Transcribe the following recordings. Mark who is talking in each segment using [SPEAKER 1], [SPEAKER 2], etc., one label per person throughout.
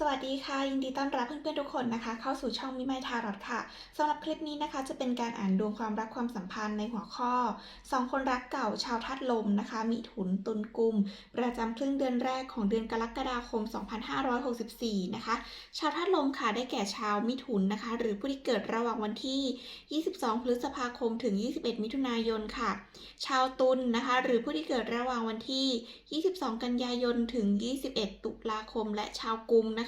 [SPEAKER 1] สวัสดีค่ะ ยินดีต้อนรับเพื่อนๆทุกคนนะคะ เข้าสู่ช่องมิไมทารอดค่ะสำหรับคลิปนี้นะคะ จะเป็นการอ่านดวงความรักความสัมพันธ์ในหัวข้อสองคนรักเก่าชาวธาตุลมนะคะมิถุนตุลกุม ประจำครึ่งเดือนแรกของเดือนกรกฎาคม 2564 นะคะ ชาวธาตุลมค่ะได้แก่ชาวมิถุนนะคะ หรือผู้ที่เกิดระหว่างวันที่ 22 พฤษภาคมถึง 21 มิถุนายนค่ะ ชาวตุลนะคะ หรือผู้ที่เกิดระหว่างวันที่ 22 กันยายนถึง 21 ตุลาคม และชาวกุมนะคะ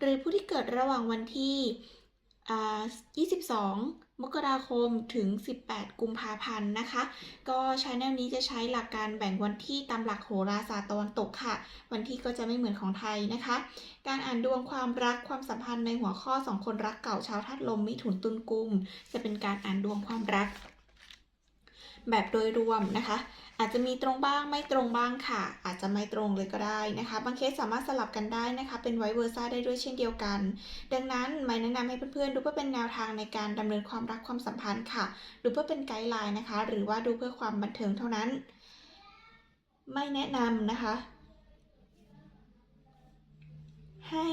[SPEAKER 1] หรือผู้ที่เกิดระหว่างวันที่ 22 มกราคมถึง 18 กุมภาพันธ์นะคะ ก็ชาแนลนี้จะใช้หลักการแบ่งวันที่ตามหลักโหราศาสตร์ตะวันตกค่ะ วันที่ก็จะไม่เหมือนของไทยนะคะ การอ่านดวงความรักความสัมพันธ์ในหัวข้อสองคนรักเก่าชาวธาตุลมมิถุนตุลกุม จะเป็นการอ่านดวงความรัก แบบโดยรวมนะคะ อาจจะมีตรงบ้างไม่ตรงบ้างค่ะ อาจจะไม่ตรงเลยก็ได้นะคะ บางเคสสามารถสลับกันได้นะคะ เป็นไวเวอร์ซ่าได้ด้วยเช่นเดียวกัน ดังนั้นไม่แนะนำให้เพื่อนๆ ดูเพื่อเป็นแนวทางในการดำเนินความรักความสัมพันธ์ค่ะ ดูเพื่อเป็นไกด์ไลน์นะคะ หรือว่าดูเพื่อความบันเทิงเท่านั้น ไม่แนะนำนะคะ ให้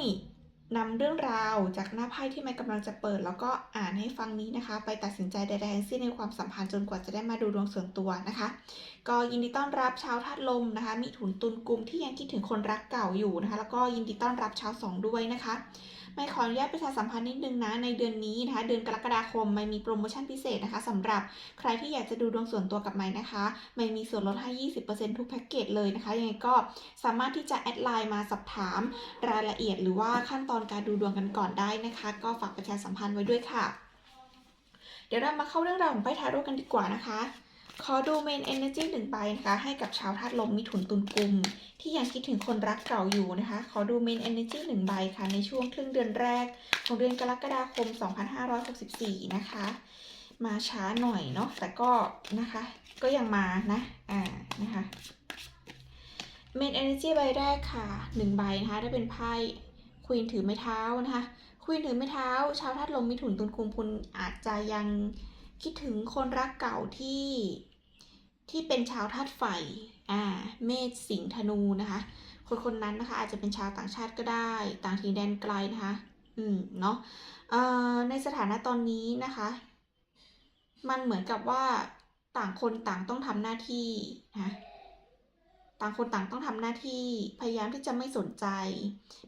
[SPEAKER 1] นำเรื่องราวจากหน้าไพ่ที่ไม่กำลังจะเปิด แล้วก็อ่านให้ฟังนี้นะคะ ไปตัดสินใจใดๆทั้งสิ้นในความสัมพันธ์จนกว่าจะได้มาดูดวงส่วนตัวนะคะ ก็ยินดีต้อนรับชาวธาตุลมนะคะ มีถุนตุลกลุ่มที่ยังคิดถึงคนรักเก่าอยู่นะคะ แล้วก็ยินดีต้อนรับชาวสองด้วยนะคะไม่ขออนุญาตประชาสัมพันธ์นิดนึงนะในเดือนนี้นะคะ เดือนกรกฎาคมไม่มีโปรโมชั่นพิเศษนะคะสำหรับใครที่อยากจะดูดวงส่วนตัวกับไม้นะคะ ไม่มีส่วนลดให้ 20%ทุกแพ็กเกจเลยนะคะยังไงก็สามารถที่จะแอดไลน์มาสอบถามรายละเอียดหรือว่าขั้นตอนการดูดวงกันก่อนได้นะคะ ก็ฝากประชาสัมพันธ์ไว้ด้วยค่ะ เดี๋ยวเรามาเข้าเรื่องราวของไพ่ทาโร่กันดีกว่านะคะ ขอดูเมน energy หนึ่งใบนะคะ ให้กับชาวธาตุลมมิถุนตุลกุม ที่ยังคิดถึงคนรักเก่าอยู่นะคะ ขอดูเมน energy หนึ่งใบค่ะ ในช่วงครึ่งเดือนแรก ของเดือนกรกฎาคม 2564 นะคะ มาช้าหน่อยเนาะแต่ก็นะคะก็ยังมานะอ่านะคะเมน energy ใบแรกค่ะหนึ่งใบนะคะได้เป็นไพ่ ควีนถือไม้เท้านะคะควีนถือไม้เท้า ชาวธาตุลมมิถุนตุลกุมคุณอาจจะยังคิดถึงคนรักเก่าที่ที่เป็นชาวธาตุไฟอ่าเมษสิงห์ธนูนะคะ คนคนนั้นนะคะอาจจะเป็นชาวต่างชาติก็ได้ ต่างถิ่นแดนไกลนะคะ อืม เนาะเอ่อในสถานะตอนนี้นะคะ มันเหมือนกับว่าต่างคนต่างต้องทำหน้าที่นะ ต่างคนต่างต้องทำหน้าที่ พยายามที่จะไม่สนใจ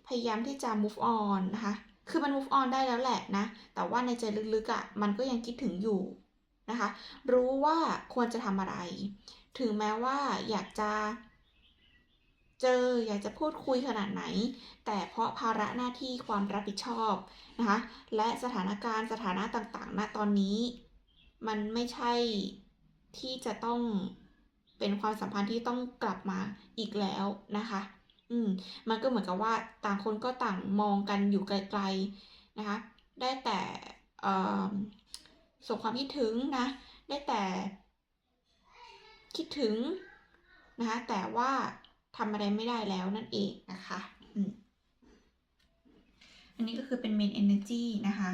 [SPEAKER 1] พยายามที่จะ move on นะคะ คือมัน move on ได้แล้วแหละนะ แต่ว่าในใจลึกๆอะ่ะ มันก็ยังคิดถึงอยู่นะคะ รู้ว่าควรจะทำอะไร ถึงแม้ว่าอยากจะเจออยากจะพูดคุยขนาดไหน แต่เพราะภาระหน้าที่ความรับผิดชอบนะคะ และสถานการณ์สถานะต่างๆ ณ ตอนนี้ มันไม่ใช่ที่จะต้อง เป็นความสัมพันธ์ที่ต้องกลับมาอีกแล้วนะคะ อืม มันก็เหมือนกับว่าต่างคนก็ต่างมองกันอยู่ไกลๆนะคะ ได้แต่เอ่อส่งความคิดถึงนะ ได้แต่คิดถึงนะคะ แต่ว่าทำอะไรไม่ได้แล้วนั่นเองนะคะ อืม อันนี้ก็คือเป็น main energy นะคะ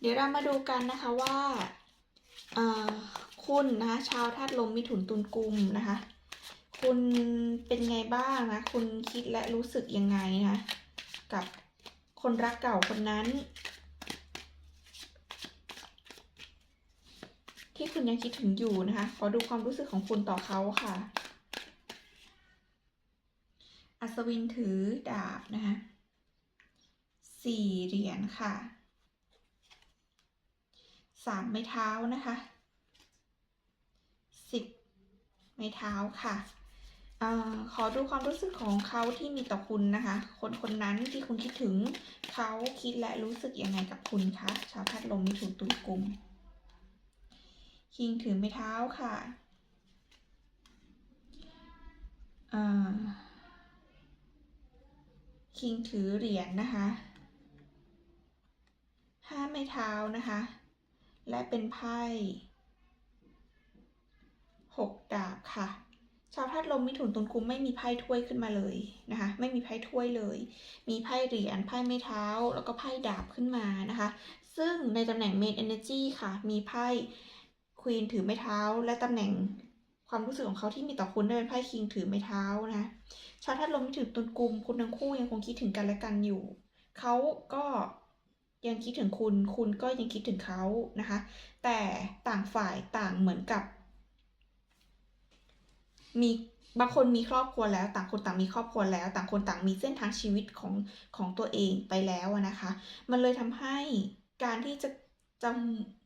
[SPEAKER 1] เดี๋ยวเรามาดูกันนะคะว่าเอ่อ คุณนะคะชาวธาตุลมมิถุนตุลกุมนะคะ คุณเป็นไงบ้างนะ คุณคิดและรู้สึกยังไงนะคะกับคนรักเก่าคนนั้น ที่คุณยังคิดถึงอยู่นะคะ ขอดูความรู้สึกของคุณต่อเขาค่ะ อัศวินถือดาบนะคะสี่เหรียญค่ะสามไม้เท้านะคะ สิบไม้เท้าค่ะอขอดูความรู้สึกของเขาที่มีต่อคุณนะคะ คนคนนั้นที่คุณคิดถึงเขาคิดและรู้สึกยังไงกับคุณคะชาวธาตุลมมิถุนตุลกุมคิงถือไม้เท้าค่ะคิงถือเหรียญนะคะห้าไม้เท้านะคะ และเป็นไพ่ หกดาบค่ะ ชาวธาตุลมมิถุนตุลกุมไม่มีไพ่ถ้วยขึ้นมาเลยนะคะ ไม่มีไพ่ถ้วยเลย มีไพ่เหรียญไพ่ไม้เท้า แล้วก็ไพ่ดาบขึ้นมานะคะ ซึ่งในตำแหน่ง main energy ค่ะ มีไพ่ควีนถือไม้เท้า และตำแหน่งความรู้สึกของเขาที่มีต่อคุณได้เป็นไพ่คิงถือไม้เท้านะชาวธาตุลมที่ถือตุนกลุ่มคุณทั้งคู่ยังคงคิดถึงกันและกันอยู่เขาก็ยังคิดถึงคุณ คุณก็ยังคิดถึงเขานะคะ แต่ต่างฝ่ายต่างเหมือนกับ มีบางคนมีครอบครัวแล้ว ต่างคนต่างมีครอบครัวแล้ว ต่างคนต่างมีเส้นทางชีวิตของของตัวเองไปแล้วนะคะ มันเลยทำให้การที่จะจะ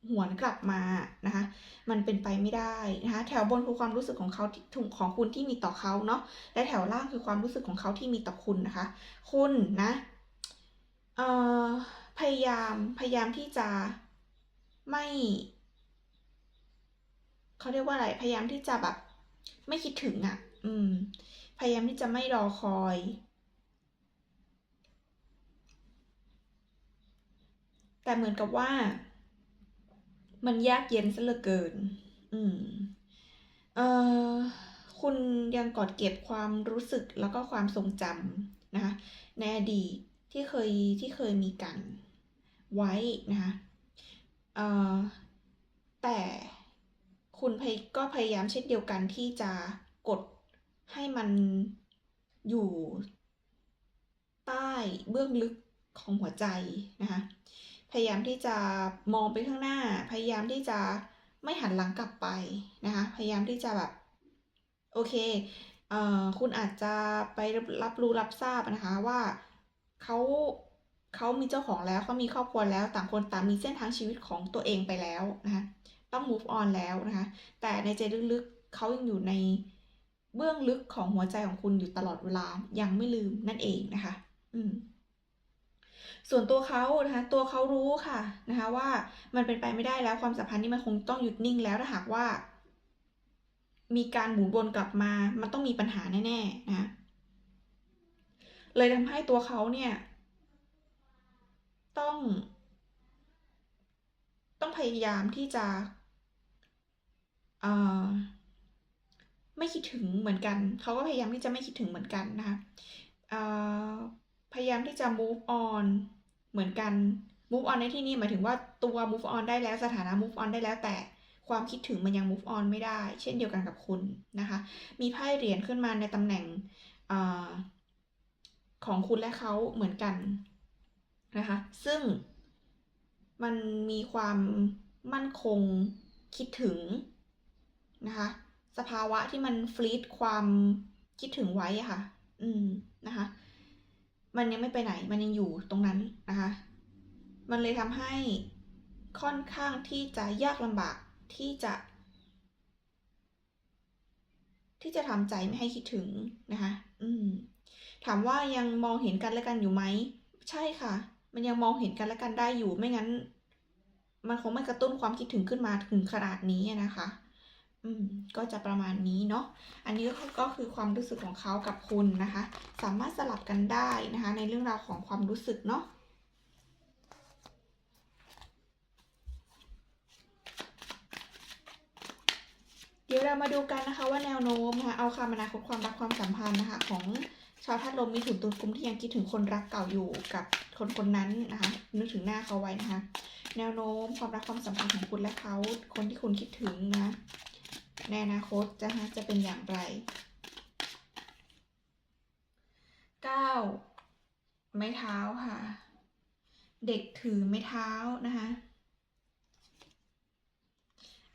[SPEAKER 1] หวนกลับมานะคะ มันเป็นไปไม่ได้นะคะ แถวบนคือความรู้สึกของเขาที่ของคุณที่มีต่อเขาเนาะ และแถวล่างคือความรู้สึกของเขาที่มีต่อคุณนะคะ คุณนะเอ่อพยายามพยายามที่จะไม่ เขาเรียกว่าอะไร พยายามที่จะแบบ ไม่คิดถึงอะ่ะ อืม พยายามที่จะไม่รอคอย แต่เหมือนกับว่า มันยากเย็นซะเหลือเกิน อืม เอ่อ คุณยังกอดเก็บความรู้สึกแล้วก็ความทรงจำนะคะ ในอดีตที่เคยที่เคยมีกันไว้นะคะ เอ่อ แต่ คุณพยก็พยายามเช่นเดียวกันที่จะกดให้มันอยู่ใต้เบื้องลึกของหัวใจนะคะ พยายามที่จะมองไปข้างหน้า พยายามที่จะไม่หันหลังกลับไปนะคะ พยายามที่จะแบบโอเคเอ่อคุณอาจจะไปรับรู้รับทราบนะคะว่าเขาเขามีเจ้าของแล้วเขามีครอบครัวแล้วต่างคนต่างมีเส้นทางชีวิตของตัวเองไปแล้วนะคะ ต้อง move on แล้วนะคะ แต่ในใจลึกๆเขายังอยู่ในเบื้องลึกของหัวใจของคุณอยู่ตลอดเวลายังไม่ลืมนั่นเองนะคะ อืมส่วนตัวเขานะคะ ตัวเขารู้ค่ะนะคะว่ามันเป็นไปไม่ได้แล้วความสัมพันธ์นี้มันคงต้องหยุดนิ่งแล้วถ้าหากว่า มีการหมุนวนกลับมา มันต้องมีปัญหาแน่ๆนะเลยทำให้ตัวเขาเนี่ย ต้อง ต้องพยายามที่จะ ไม่คิดถึงเหมือนกัน เขาก็พยายามที่จะไม่คิดถึงเหมือนกันนะคะพยายามที่จะ move on เหมือนกัน move on ในที่นี้หมายถึงว่าตัว move on ได้แล้วสถานะ move on ได้แล้วแต่ความคิดถึงมันยัง move on ไม่ได้ เช่นเดียวกันกับคุณนะคะ มีไพ่เหรียญขึ้นมาในตำแหน่งอของคุณและเขาเหมือนกันนะคะ ซึ่งมันมีความมั่นคงคิดถึง นะคะ สภาวะที่มันฟลีดความคิดถึงไว้อะค่ะ อืมนะคะ มันยังไม่ไปไหน มันยังอยู่ตรงนั้นนะคะ มันเลยทำให้ค่อนข้างที่จะยากลำบากที่จะ ที่จะทำใจไม่ให้คิดถึงนะคะ อืม ถามว่ายังมองเห็นกันและกันอยู่ไหม ใช่ค่ะ มันยังมองเห็นกันและกันได้อยู่ ไม่งั้น มันคงไม่กระตุ้นความคิดถึงขึ้นมาถึงขนาดนี้นะคะ อืมก็จะประมาณนี้เนาะ อันนี้ก็คือความรู้สึกของเขากับคุณนะคะ สามารถสลับกันได้นะคะ ในเรื่องราวของความรู้สึกเนาะเดี๋ยวเรามาดูกันนะคะว่าแนวโน้มนะคะเอาคำอนาคตความรักความสัมพันธ์นะคะ ของชาวธาตุลมมีถุนตุนกุมที่ยังคิดถึงคนรักเก่าอยู่กับคนคนนั้นนะคะ นึกถึงหน้าเขาไว้นะคะ แนวโน้มความรักความสัมพันธ์ของคุณและเขาคนที่คุณคิดถึงนะ ในอนาคตจะจะเป็นอย่างไรเก้าไม้เท้าค่ะ เด็กถือไม้เท้านะคะ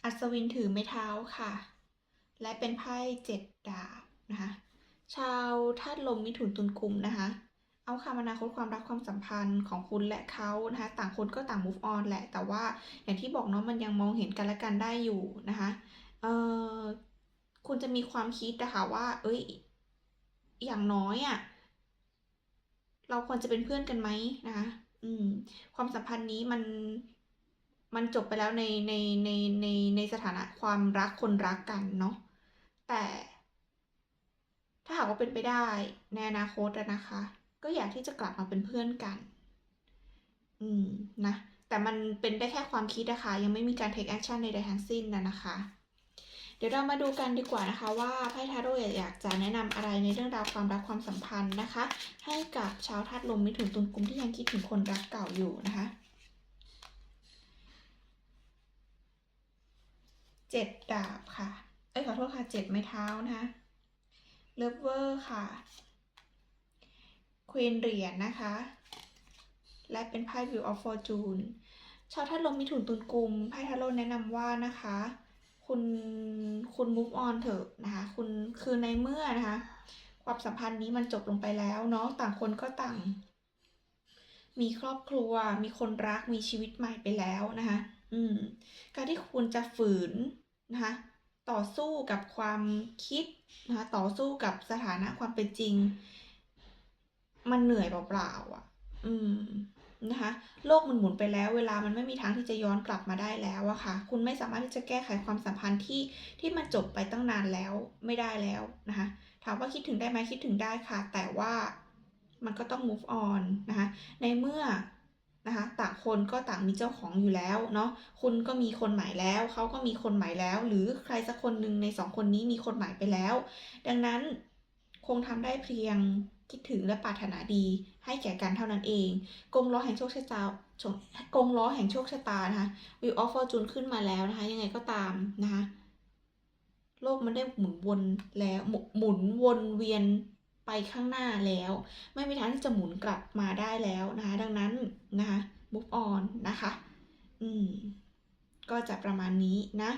[SPEAKER 1] อัศวินถือไม้เท้าค่ะ และเป็นไพ่เจ็ดดาบนะคะ ชาวธาตุลมมิถุนตุลกุมนะคะเอาคำอนาคตความรักความสัมพันธ์ของคุณและเขานะคะ ต่างคนก็ต่าง move on แหละ แต่ว่าอย่างที่บอกเนาะมันยังมองเห็นกันและกันได้อยู่นะคะ เออคุณจะมีความคิดนะคะว่า เอ้ย อย่างน้อยอะ่ะ เราควรจะเป็นเพื่อนกันไหมนะคะอืม ความสัมพันธ์นี้มันมันจบไปแล้วในในในในในสถานะความรักคนรักกันเนาะแต่ถ้าหากว่าเป็นไปได้ในอนาคตนะคะ ก็อยากที่จะกลับมาเป็นเพื่อนกัน อืมนะ แต่มันเป็นได้แค่ความคิดนะคะ ยังไม่มีการ take action ใดๆทั้งสิ้นนะนะคะ เดี๋ยวเรามาดูกันดีกว่านะคะว่าไพ่ทาโร่อยากจะแนะนำอะไรในเรื่องราวความรักความสัมพันธ์นะคะ ให้กับชาวธาตุลมมิถุนตุลกุมที่ยังคิดถึงคนรักเก่าอยู่นะคะเจ็ดดาบค่ะ เอ้ยขอโทษค่ะเจ็ดไม้เท้านะคะเลิฟเวอร์ค่ะควีนเหรียญนะคะ และเป็นไพ่ View of Fortune ชาวท่านลมมิถุนตุลกุมไพ่ทาโร่แนะนำว่านะคะ คุณคุณ move on เถอะนะคะคุณคือในเมื่อนะคะ ความสัมพันธ์นี้มันจบลงไปแล้วเนาะต่างคนก็ต่าง มีครอบครัว มีคนรักมีชีวิตใหม่ไปแล้วนะคะ อืม การที่คุณจะฝืนนะคะต่อสู้กับความคิดนะคะต่อสู้กับสถานะความเป็นจริง มันเหนื่อยเปล่าๆอะ อืม นะคะ โลกมันหมุนไปแล้ว เวลามันไม่มีทางที่จะย้อนกลับมาได้แล้วอะค่ะ คุณไม่สามารถที่จะแก้ไขความสัมพันธ์ที่ที่มันจบไปตั้งนานแล้วไม่ได้แล้วนะคะ ถามว่าคิดถึงได้ไหมคิดถึงได้ค่ะ แต่ว่ามันก็ต้อง move on นะคะ ในเมื่อนะคะต่างคนก็ต่างมีเจ้าของอยู่แล้วเนาะคุณก็มีคนใหม่แล้วเขาก็มีคนใหม่แล้ว หรือใครสักคนหนึ่งในสองคนนี้มีคนใหม่ไปแล้ว ดังนั้นคงทำได้เพียง คิดถึงและปรารถนาดีให้แก่กันเท่านั้นเอง กงล้อแห่งโชคชะตากงล้อแห่งโชคชะตานะคะ Wheel of Fortune ขึ้นมาแล้วนะคะ ยังไงก็ตามนะคะโลกมันได้หมุนวนแล้วหมุหมุนวนเวียนไปข้างหน้าแล้ว ไม่มีทางที่จะหมุนกลับมาได้แล้วนะคะ ดังนั้นนะคะ move on นะคะ อืม ก็จะประมาณนี้นะ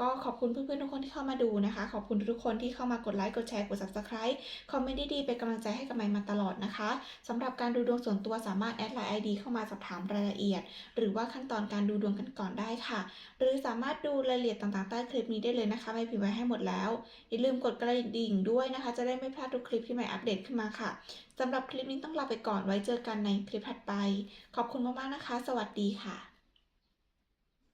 [SPEAKER 1] ก็ขอบคุณเพื่อนๆทุกคนที่เข้ามาดูนะคะ ขอบคุณทุกคนที่เข้ามากดไลค์กดแชร์กด subscribe คอมเมนต์ดีๆเป็นกำลังใจให้กับไมค์มาตลอดนะคะสำหรับการดูดวงส่วนตัวสามารถแอดไลน์ ID เข้ามาสอบถามรายละเอียด หรือว่าขั้นตอนการดูดวงกันก่อนได้ค่ะ หรือสามารถดูรายละเอียดต่างๆใต้คลิปนี้ได้เลยนะคะไม่พิมพ์ไว้ให้หมดแล้วอย่าลืมกดกระดิ่งด้วยนะคะ จะได้ไม่พลาดทุกคลิปที่ใหม่อัปเดตขึ้นมาค่ะสำหรับคลิปนี้ต้องลาไปก่อนไว้เจอกันในคลิปถัดไป ขอบคุณมากๆนะคะ สวัสดีค่ะ